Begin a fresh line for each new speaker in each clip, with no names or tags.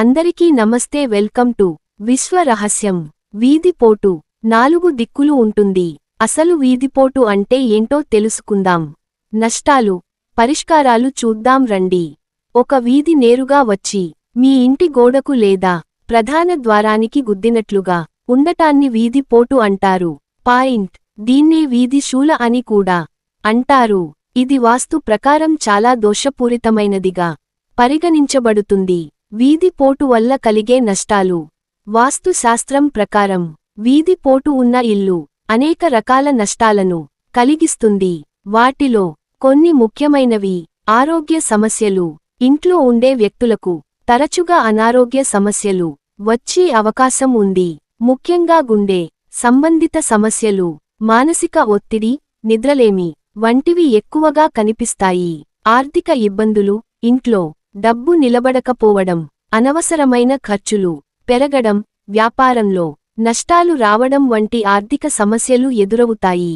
అందరికీ నమస్తే welcome to విశ్వ రహస్యం. వీధిపోటు నాలుగు దిక్కులు ఉంటుంది. అసలు వీధిపోటు అంటే ఏంటో తెలుసుకుందాం. నష్టాలు పరిష్కారాలు చూద్దాం రండి. ఒక వీధి నేరుగా వచ్చి మీ ఇంటి గోడకు లేదా ప్రధాన ద్వారానికి గుద్దినట్లుగా ఉండటాన్ని వీధిపోటు అంటారు. పాయింట్. దీన్నే వీధి శూల అని కూడా అంటారు. ఇది వాస్తు ప్రకారం చాలా దోషపూరితమైనదిగా పరిగణించబడుతుంది. వీధిపోటు వల్ల కలిగే నష్టాలు. వాస్తుశాస్త్రం ప్రకారం వీధిపోటు ఉన్న ఇల్లు అనేక రకాల నష్టాలను కలిగిస్తుంది. వాటిలో కొన్ని ముఖ్యమైనవి ఆరోగ్య సమస్యలు. ఇంట్లో ఉండే వ్యక్తులకు తరచుగా అనారోగ్య సమస్యలు వచ్చే అవకాశం ఉంది. ముఖ్యంగా గుండె సంబంధిత సమస్యలు మానసిక ఒత్తిడి నిద్రలేమి వంటివి ఎక్కువగా కనిపిస్తాయి. ఆర్థిక ఇబ్బందులు ఇంట్లో డబ్బు నిలబడకపోవడం అనవసరమైన ఖర్చులు పెరగడం వ్యాపారంలో నష్టాలు రావడం వంటి ఆర్థిక సమస్యలు ఎదురవుతాయి.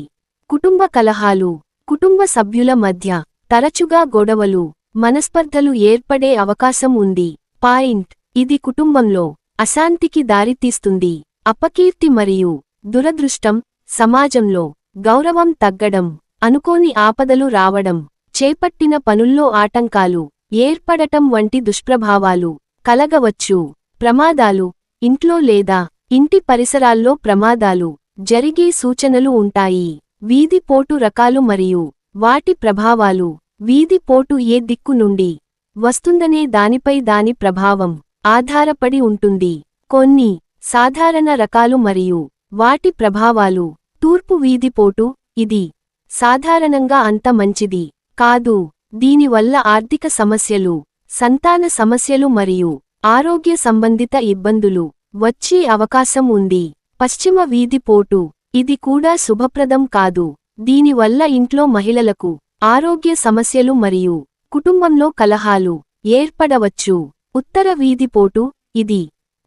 కుటుంబ కలహాలు కుటుంబ సభ్యుల మధ్య తరచుగా గొడవలు మనస్పర్ధలు ఏర్పడే అవకాశం ఉంది. పాయింట్. ఇది కుటుంబంలో అశాంతికి దారితీస్తుంది. అపకీర్తి మరియు దురదృష్టం సమాజంలో గౌరవం తగ్గడం అనుకోని ఆపదలు రావడం చేపట్టిన పనుల్లో ఆటంకాలు ఏర్పడటం వంటి దుష్ప్రభావాలు కలగవచ్చు. ప్రమాదాలు ఇంట్లో లేదా ఇంటి పరిసరాల్లో ప్రమాదాలు జరిగే సూచనలు ఉంటాయి. వీధిపోటు రకాలు మరియు వాటి ప్రభావాలు. వీధిపోటు ఏ దిక్కు నుండి వస్తుందనే దానిపై దాని ప్రభావం ఆధారపడి ఉంటుంది. కొన్ని సాధారణ రకాలు మరియు వాటి ప్రభావాలు. తూర్పు వీధిపోటు ఇది సాధారణంగా అంత మంచిది కాదు. దీనివల్ల ఆర్థిక సమస్యలు సంతాన సమస్యలు మరియు ఆరోగ్య సంబంధిత ఇబ్బందులు వచ్చే అవకాశం ఉంది. పశ్చిమ వీధిపోటు ఇది కూడా శుభప్రదం కాదు. దీనివల్ల ఇంట్లో మహిళలకు ఆరోగ్య సమస్యలు మరియు కుటుంబంలో కలహాలు ఏర్పడవచ్చు. ఉత్తర వీధిపోటు ఇది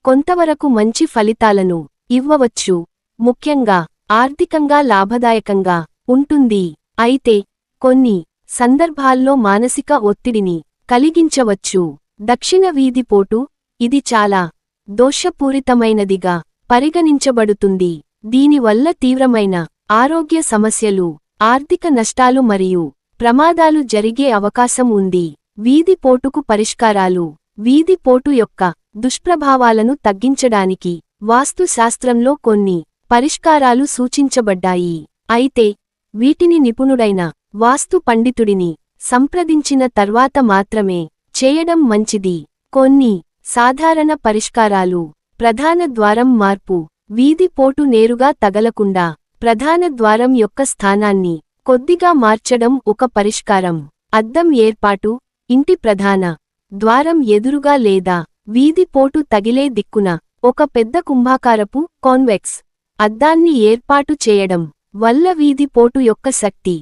కొంతవరకు మంచి ఫలితాలను ఇవ్వవచ్చు. ముఖ్యంగా ఆర్థికంగా లాభదాయకంగా ఉంటుంది. అయితే కొన్ని సందర్భాల్లో మానసిక ఒత్తిడిని కలిగించవచ్చు. దక్షిణ వీధిపోటు ఇది చాలా దోషపూరితమైనదిగా పరిగణించబడుతుంది. దీనివల్ల తీవ్రమైన ఆరోగ్య సమస్యలు ఆర్థిక నష్టాలు మరియు ప్రమాదాలు జరిగే అవకాశం ఉంది. వీధిపోటుకు పరిష్కారాలు వీధిపోటు యొక్క దుష్ప్రభావాలను తగ్గించడానికి వాస్తుశాస్త్రంలో కొన్ని పరిష్కారాలు సూచించబడ్డాయి. అయితే వీటిని నిపుణుడైన వాస్తు పండితుడిని సంప్రదించిన తర్వాత మాత్రమే చేయడం మంచిది. కొన్ని సాధారణ పరిష్కారాలు. ప్రధాన ద్వారం మార్పు. వీధిపోటు నేరుగా తగలకుండా ప్రధాన ద్వారం యొక్క స్థానాన్ని కొద్దిగా మార్చడం ఒక పరిష్కారం. అద్దం ఏర్పాటు. ఇంటి ప్రధాన ద్వారం ఎదురుగా లేదా వీధిపోటు తగిలే దిక్కున ఒక పెద్ద కుంభాకారపు కాన్వెక్స్. అద్దాన్ని ఏర్పాటు చేయడం వల్ల వీధిపోటు యొక్క శక్తి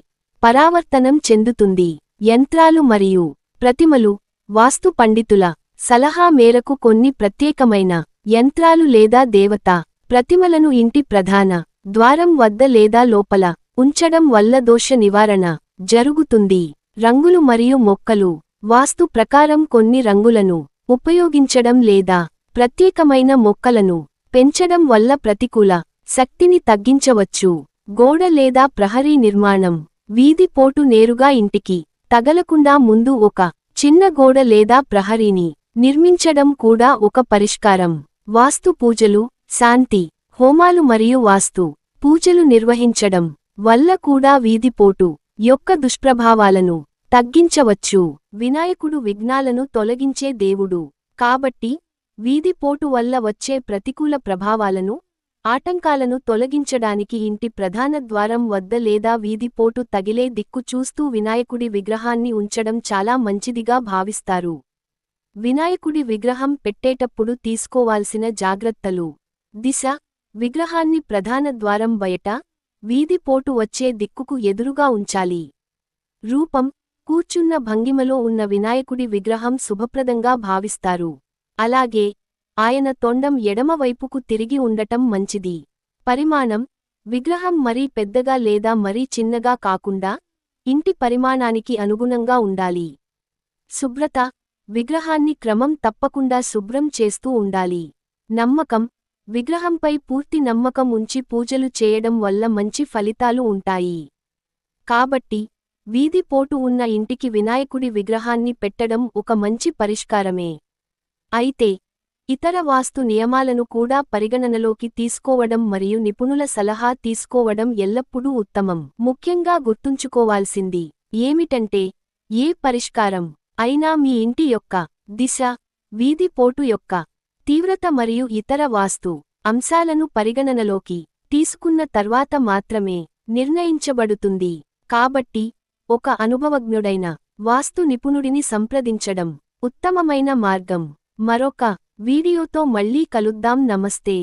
పరావర్తనం చెందుతుంది. యంత్రాలు మరియు ప్రతిమలు వాస్తు పండితుల సలహా మేరకు కొన్ని ప్రత్యేకమైన యంత్రాలు లేదా దేవత ప్రతిమలను ఇంటి ప్రధాన ద్వారం వద్ద లేదా లోపల ఉంచడం వల్ల దోష నివారణ జరుగుతుంది. రంగులు మరియు మొక్కలు వాస్తు ప్రకారం కొన్ని రంగులను ఉపయోగించడం లేదా ప్రత్యేకమైన మొక్కలను పెంచడం వల్ల ప్రతికూల శక్తిని తగ్గించవచ్చు. గోడ లేదా ప్రహరీ నిర్మాణం వీధిపోటు నేరుగా ఇంటికి తగలకుండా ముందు ఒక చిన్న గోడ లేదా ప్రహరీని నిర్మించడం కూడా ఒక పరిష్కారం. వాస్తు పూజలు శాంతి హోమాలు మరియు వాస్తు పూజలు నిర్వహించడం వల్ల కూడా వీధిపోటు యొక్క దుష్ప్రభావాలను తగ్గించవచ్చు. వినాయకుడు విఘ్నాలను తొలగించే దేవుడు కాబట్టి వీధిపోటు వల్ల వచ్చే ప్రతికూల ప్రభావాలను ఆటంకాలను తొలగించడానికి ఇంటి ప్రధాన ద్వారం వద్ద లేదా వీధిపోటు తగిలే దిక్కు చూస్తూ వినాయకుడి విగ్రహాన్ని ఉంచడం చాలా మంచిదిగా భావిస్తారు. వినాయకుడి విగ్రహం పెట్టేటప్పుడు తీసుకోవాల్సిన జాగ్రత్తలు. దిశ విగ్రహాన్ని ప్రధాన ద్వారం బయట వీధిపోటు వచ్చే దిక్కుకు ఎదురుగా ఉంచాలి. రూపం కూర్చున్న భంగిమలో ఉన్న వినాయకుడి విగ్రహం శుభప్రదంగా భావిస్తారు. అలాగే ఆయన తొండం ఎడమవైపుకు తిరిగి ఉండటం మంచిది. పరిమాణం విగ్రహం మరీ పెద్దగా లేదా మరీ చిన్నగా కాకుండా ఇంటి పరిమాణానికి అనుగుణంగా ఉండాలి. శుభ్రత విగ్రహాన్ని క్రమం తప్పకుండా శుభ్రం చేస్తూ ఉండాలి. నమ్మకం విగ్రహంపై పూర్తి నమ్మకం ఉంచి పూజలు చేయడం వల్ల మంచి ఫలితాలు ఉంటాయి. కాబట్టి వీధి పోటు ఉన్న ఇంటికి వినాయకుడి విగ్రహాన్ని పెట్టడం ఒక మంచి పరిష్కారమే. అయితే ఇతర వాస్తు నియమాలను కూడా పరిగణనలోకి తీసుకోవడం మరియు నిపుణుల సలహా తీసుకోవడం ఎల్లప్పుడూ ఉత్తమం. ముఖ్యంగా గుర్తుంచుకోవాల్సింది ఏమిటంటే ఏ పరిష్కారం అయినా మీ ఇంటి యొక్క దిశ వీధి పోటు యొక్క తీవ్రత మరియు ఇతర వాస్తు అంశాలను పరిగణనలోకి తీసుకున్న తర్వాత మాత్రమే నిర్ణయించబడుతుంది. కాబట్టి ఒక అనుభవజ్ఞుడైన వాస్తు నిపుణుడిని సంప్రదించడం ఉత్తమమైన మార్గం. మరొక వీడియోతో మళ్ళీ కలుద్దాం. నమస్తే.